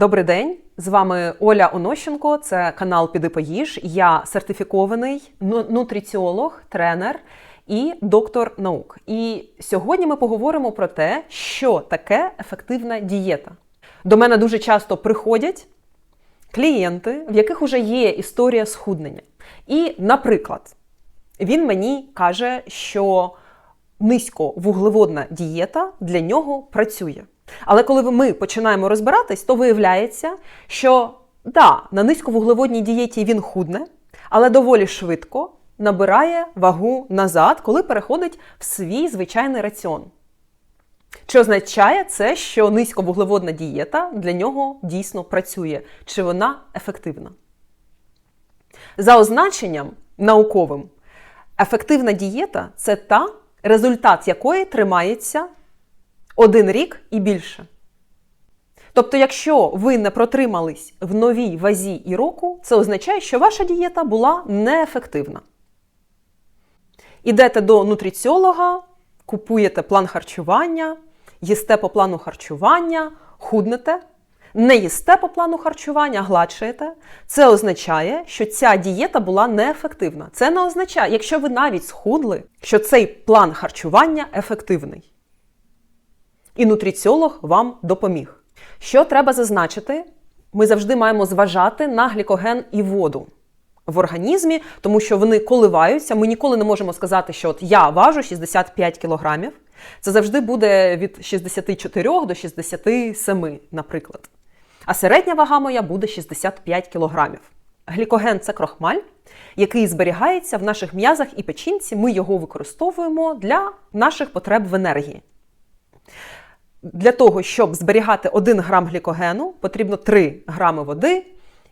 Добрий день, з вами Оля Онощенко. Це канал Піди поїж. Я сертифікований ну- нутриціолог, тренер і доктор наук. І сьогодні ми поговоримо про те, що таке ефективна дієта. До мене дуже часто приходять клієнти, в яких вже є історія схуднення. І, наприклад, він мені каже, що низьковуглеводна дієта для нього працює. Але коли ми починаємо розбиратись, то виявляється, що да, на низьковуглеводній дієті він худне, але доволі швидко набирає вагу назад, коли переходить в свій звичайний раціон. Чи означає це, що низьковуглеводна дієта для нього дійсно працює? Чи вона ефективна? За означенням науковим, ефективна дієта це та, результат якої тримається один рік і більше. Тобто, якщо ви не протримались в новій вазі і року, це означає, що ваша дієта була неефективна. Ідете до нутриціолога, купуєте план харчування, їсте по плану харчування, худнете, не їсте по плану харчування, гладшаєте. Це означає, що ця дієта була неефективна. Це не означає, якщо ви навіть схудли, що цей план харчування ефективний. І нутриціолог вам допоміг. Що треба зазначити? Ми завжди маємо зважати на глікоген і воду в організмі, тому що вони коливаються. Ми ніколи не можемо сказати, що от я важу 65 кілограмів. Це завжди буде від 64 до 67, наприклад. А середня вага моя буде 65 кілограмів. Глікоген це крохмаль, який зберігається в наших м'язах і печінці. Ми його використовуємо для наших потреб в енергії. Для того, щоб зберігати 1 грам глікогену, потрібно 3 грами води.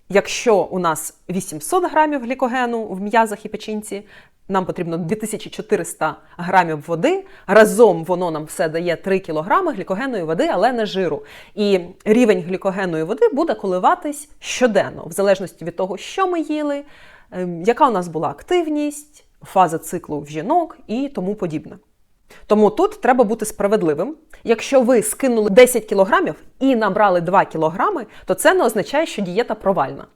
Якщо у нас 800 грамів глікогену в м'язах і печінці, нам потрібно 2400 грамів води. Разом воно нам все дає 3 кілограми глікогенної води, але не жиру. І рівень глікогенної води буде коливатись щоденно, в залежності від того, що ми їли, ем, яка у нас була активність, фаза циклу в жінок і тому подібне. Тому тут треба бути справедливим. Якщо ви скинули 10 кілограмів і набрали 2 кілограми, то це не означає, що дієта провальна.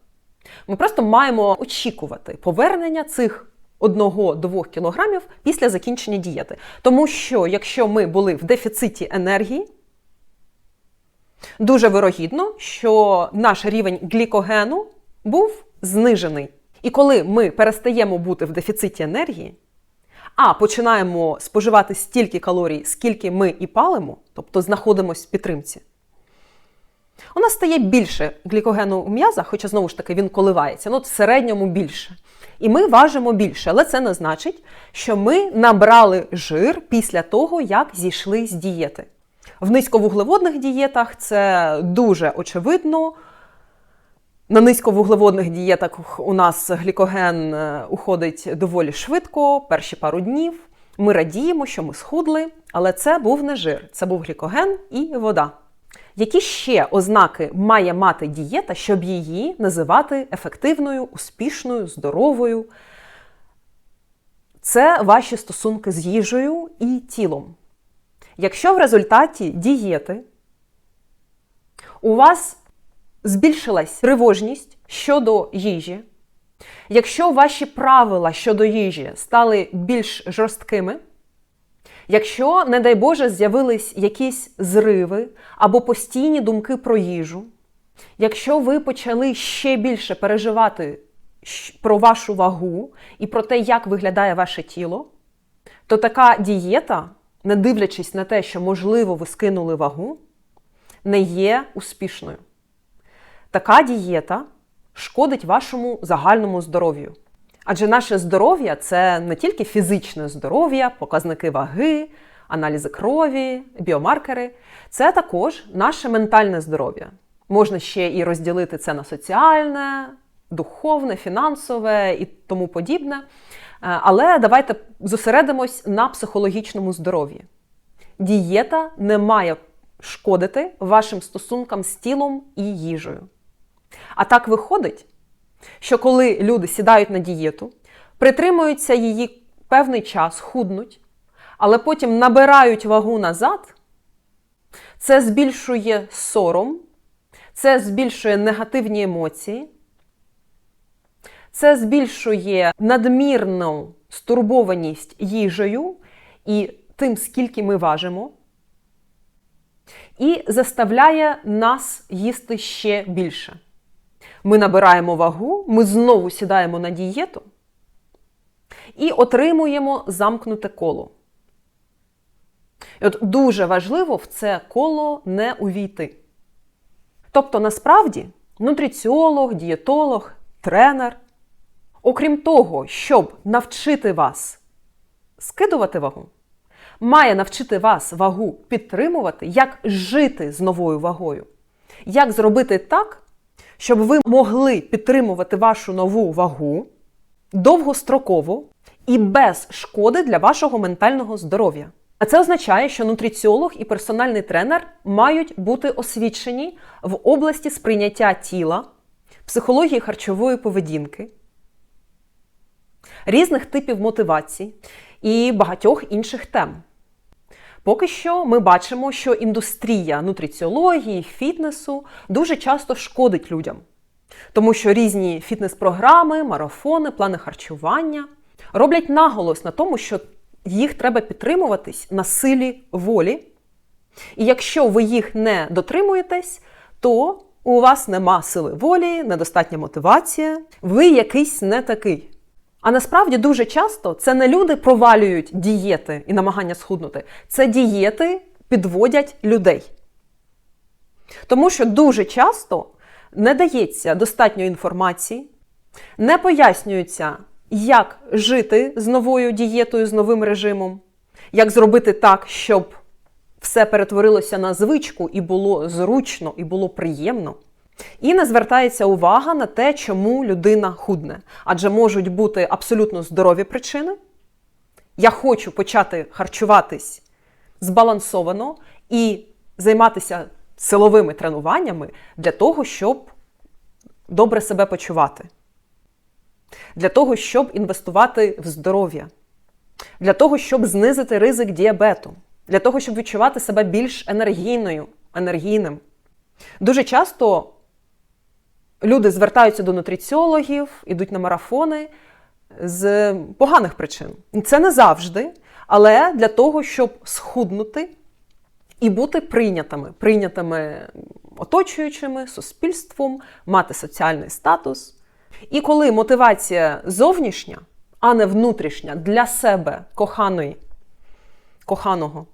Ми просто маємо очікувати повернення цих 1-2 кілограмів після закінчення дієти. Тому що, якщо ми були в дефіциті енергії, дуже вирогідно, що наш рівень глікогену був знижений. І коли ми перестаємо бути в дефіциті енергії, а починаємо споживати стільки калорій, скільки ми і палимо, тобто знаходимося в підтримці, у нас стає більше глікогену у м'язах, хоча знову ж таки він коливається, ну в середньому більше. І ми важимо більше, але це не значить, що ми набрали жир після того, як зійшли з дієти. В низьковуглеводних дієтах це дуже очевидно. На низьковуглеводних дієтах у нас глікоген е, уходить доволі швидко, перші пару днів. Ми радіємо, що ми схудли, але це був не жир, це був глікоген і вода. Які ще ознаки має мати дієта, щоб її називати ефективною, успішною, здоровою? Це ваші стосунки з їжею і тілом. Якщо в результаті дієти у вас збільшилась тривожність щодо їжі, якщо ваші правила щодо їжі стали більш жорсткими, якщо, не дай Боже, з'явились якісь зриви або постійні думки про їжу, якщо ви почали ще більше переживати про вашу вагу і про те, як виглядає ваше тіло, то така дієта, не дивлячись на те, що, можливо, ви скинули вагу, не є успішною. Така дієта шкодить вашому загальному здоров'ю. Адже наше здоров'я це не тільки фізичне здоров'я, показники ваги, аналізи крові, біомаркери, це також наше ментальне здоров'я. Можна ще і розділити це на соціальне, духовне, фінансове і тому подібне. Е, але давайте зосередимось на психологічному здоров'ї. Дієта не має шкодити вашим стосункам з тілом і їжею. А так виходить, що коли люди сідають на дієту, притримуються її певний час, худнуть, але потім набирають вагу назад, це збільшує сором, це збільшує негативні емоції, це збільшує надмірну стурбованість їжею і тим, скільки ми важимо, і заставляє нас їсти ще більше. Ми набираємо вагу, ми знову сідаємо на дієту і отримуємо замкнуте коло. І от дуже важливо в це коло не увійти. Тобто, насправді, нутриціолог, дієтолог, тренер, окрім того, щоб навчити вас скидувати вагу, має навчити вас вагу підтримувати, як жити з новою вагою. Як зробити так, щоб ви могли підтримувати вашу нову вагу довгостроково і без шкоди для вашого ментального здоров'я. А це означає, що нутриціолог і персональний тренер мають бути освічені в області сприйняття тіла, психології харчової поведінки, різних типів мотивацій і багатьох інших тем. Поки що ми бачимо, що індустрія нутриціології, фітнесу дуже часто шкодить людям, тому що різні фітнес-програми, марафони, плани харчування роблять наголос на тому, що їх треба підтримуватись на силі волі. І якщо ви їх не дотримуєтесь, то у вас нема сили волі, недостатня мотивація, ви якийсь не такий. А насправді дуже часто це не люди провалюють дієти і намагання схуднути, це дієти підводять людей. Тому що дуже часто не дається достатньо інформації, не пояснюється, як жити з новою дієтою, з новим режимом, як зробити так, щоб все перетворилося на звичку і було зручно, і було приємно. І не звертається увага на те, чому людина худне. Адже можуть бути абсолютно здорові причини. Я хочу почати харчуватись збалансовано і займатися силовими тренуваннями для того, щоб добре себе почувати, для того, щоб інвестувати в здоров'я, для того, щоб знизити ризик діабету, для того, щоб відчувати себе більш енергійною, енергійним. Дуже часто люди звертаються до нутриціологів, ідуть на марафони з поганих причин. Це не завжди, але для того, щоб схуднути і бути прийнятими, прийнятими оточуючими, суспільством, мати соціальний статус. І коли мотивація зовнішня, а не внутрішня для себе коханої, коханого,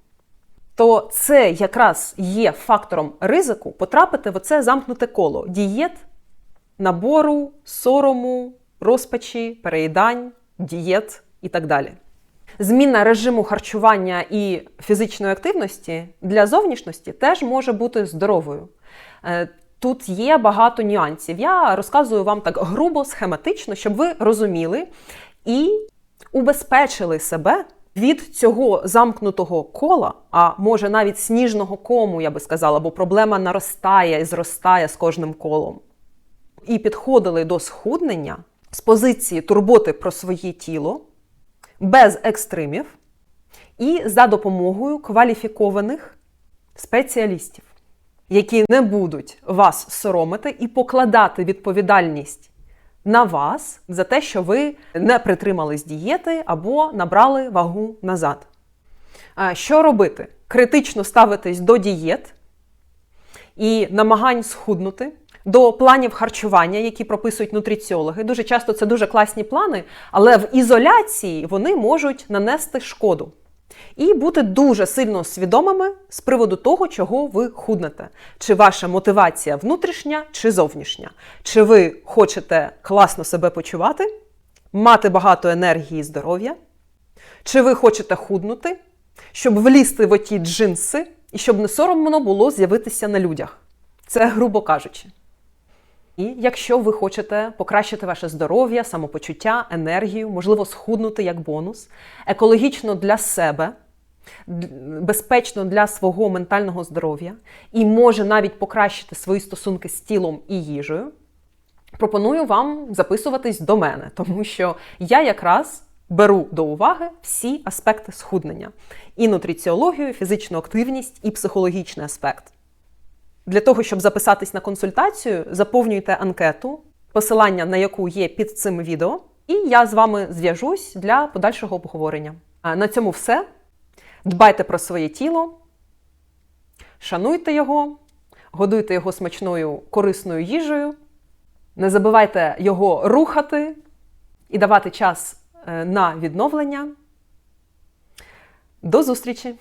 то це якраз є фактором ризику потрапити в оце замкнуте коло дієт, набору, сорому, розпачі, переїдань, дієт і так далі. Зміна режиму харчування і фізичної активності для зовнішності теж може бути здоровою. Е, Тут є багато нюансів. Я розказую вам так грубо, схематично, щоб ви розуміли і убезпечили себе від цього замкнутого кола, а може навіть сніжного кому, я би сказала, бо проблема наростає і зростає з кожним колом. І підходили до схуднення з позиції турботи про своє тіло, без екстримів і за допомогою кваліфікованих спеціалістів які не будуть вас соромити і покладати відповідальність на вас за те, що ви не притримались дієти або набрали вагу назад. Що робити? Критично ставитись до дієт і намагань схуднути. До планів харчування, які прописують нутриціологи. Дуже часто це дуже класні плани, але в ізоляції вони можуть нанести шкоду. І бути дуже сильно свідомими з приводу того, чого ви худнете. Чи ваша мотивація внутрішня, чи зовнішня. Чи ви хочете класно себе почувати, мати багато енергії і здоров'я? Чи ви хочете худнути, щоб влізти в оті джинси і щоб не соромно було з'явитися на людях? Це грубо кажучи. І якщо ви хочете покращити ваше здоров'я, самопочуття, енергію, можливо, схуднути як бонус, екологічно для себе, безпечно для свого ментального здоров'я і може навіть покращити свої стосунки з тілом і їжею, пропоную вам записуватись до мене, тому що я якраз беру до уваги всі аспекти схуднення: і нутриціологію, і фізичну активність, і психологічний аспект. Для того, щоб записатись на консультацію, заповнюйте анкету, посилання на яку є під цим відео, і я з вами зв'яжусь для подальшого обговорення. А на цьому все. Дбайте про своє тіло, шануйте його, годуйте його смачною корисною їжею, не забувайте його рухати і давати час е, на відновлення. До зустрічі!